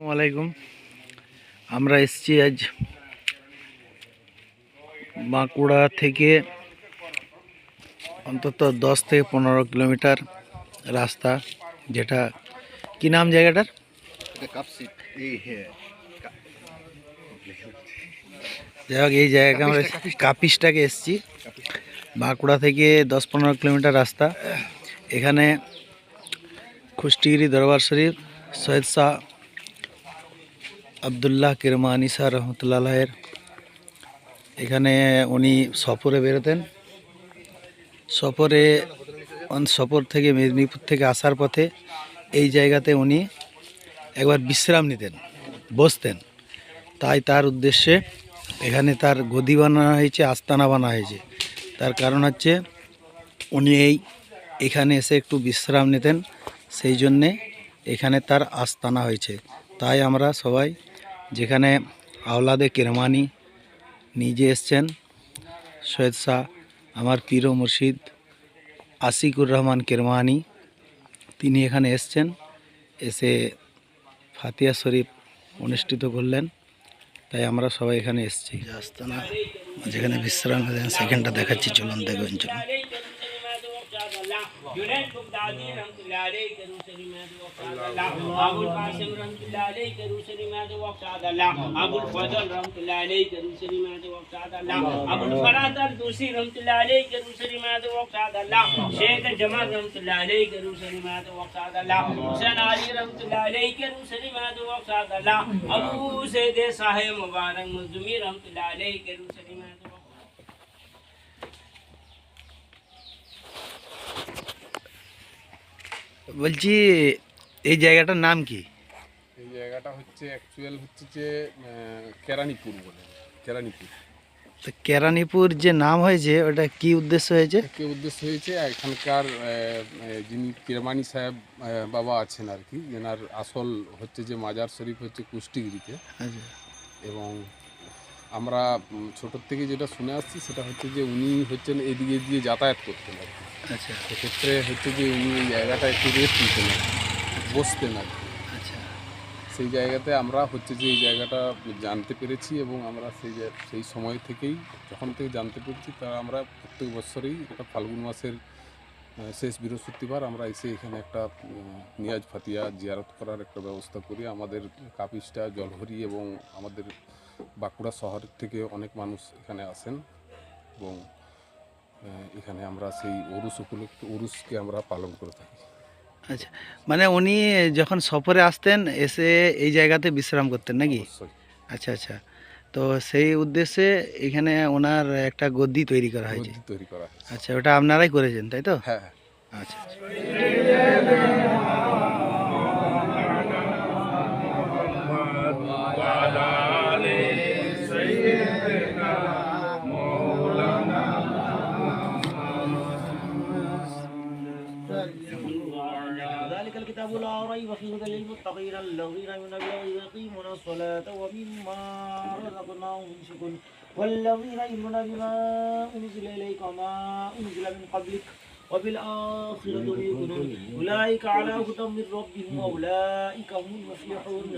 আসসালামাইকুম আমরা এসেছি আজ বাঁকুড়া থেকে অন্তত দশ থেকে পনেরো কিলোমিটার রাস্তা যেটা কি নাম জায়গাটার? যাই হোক এই জায়গাটা আমরা কাপিসটাকে এসেছি। বাঁকুড়া থেকে দশ পনেরো কিলোমিটার রাস্তা। এখানে খুষ্টিগিরি দরবার শরীফ সৈয়দ শাহ আবদুল্লাহ কিরমানি স্যার রহমতুল্লাহের। এখানে উনি সফরে বেরোতেন। সফরে সফর থেকে মেদিনীপুর থেকে আসার পথে এই জায়গাতে উনি একবার বিশ্রাম নিতেন, বসতেন। তাই তার উদ্দেশ্যে এখানে তার গদি বানানো হয়েছে, আস্তানা বানা হয়েছে। তার কারণ হচ্ছে উনি এই এখানে এসে একটু বিশ্রাম নিতেন, সেই জন্যে এখানে তার আস্তানা হয়েছে। তাই আমরা সবাই যেখানে আওলাদে কেরমানি নিজে এসছেন, সৈয়দ শাহ আমার পীর মুর্শিদ আশিকুর রহমান কেরমানি, তিনি এখানে এসছেন, এসে ফাতিয়া শরীফ অনুষ্ঠিত করলেন, তাই আমরা সবাই এখানে এসেছি। আস্তানা যেখানে বিশ্রাম, সেখানটা দেখাচ্ছি, চলুন, দেখবেন, চলুন। اللہ مبارک مزدومی رحمت اللہ علیہ کے روسری مہد বলছি এই জায়গাটার নাম কি? এই জায়গাটা হচ্ছে অ্যাকচুয়াল হচ্ছে যে কেরানীপুর বলে কেরানীপুর। তো কেরানীপুর যে নাম হয়েছে ওটা কি উদ্দেশ্য হয়েছে? একে উদ্দেশ্য হয়েছে? এখানকার যিনি কিরমানি সাহেব বাবা আছেন আর কি যেনার আসল হচ্ছে যে মাজার শরীফ হচ্ছে কুষ্টিগিরিতে। আচ্ছা। এবং আমরা ছোটোর থেকে যেটা শুনে আসছি সেটা হচ্ছে যে উনি হচ্ছেন এদিকে দিয়ে যাতায়াত করতেন আর কি। আচ্ছা। সেক্ষেত্রে হচ্ছে যে উনি এই জায়গাটা একটু রেস্ট নিতেন আর কি, বসতেন আর কি। আচ্ছা। সেই জায়গাতে আমরা হচ্ছে যে এই জায়গাটা জানতে পেরেছি এবং আমরা সেই সেই সময় থেকেই যখন থেকে জানতে পেরেছি তা আমরা প্রত্যেক বছরেই একটা ফাল্গুন মাসের শেষ বৃহস্পতিবার আমরা এসে এখানে একটা নিয়াজ ফাতিয়া জিয়ারত করার একটা ব্যবস্থা করি আমাদের কাপিসটা জলহরি এবং আমাদের বাঁকুড়া শহর থেকে অনেক মানুষ এখানে আসেন এবং এখানে আমরা সেই ওরুস উপলক্ষে ওরুসকে আমরা পালন করে থাকি। আচ্ছা মানে উনি যখন সফরে আসতেন এসে এই জায়গাতে বিশ্রাম করতেন নাকি? আচ্ছা আচ্ছা। তো সেই উদ্দেশ্যে এখানে ওনার একটা গদ্দি তৈরি করা হয়েছে। তৈরি করা আচ্ছা ওটা আপনারাই করেছেন তাই তো? হ্যাঁ হ্যাঁ। আচ্ছা। الكتاب لا ريب فيه هدى للمتقين الذين يؤمنون بالله ويقيمون الصلاة ومما رزقناهم ينفقون. والذين يؤمنون بما أنزل إليك وما أنزل من قبلك وبالآخرة يؤمنون. أولئك على هدى من ربهم وأولئك هم المفلحون.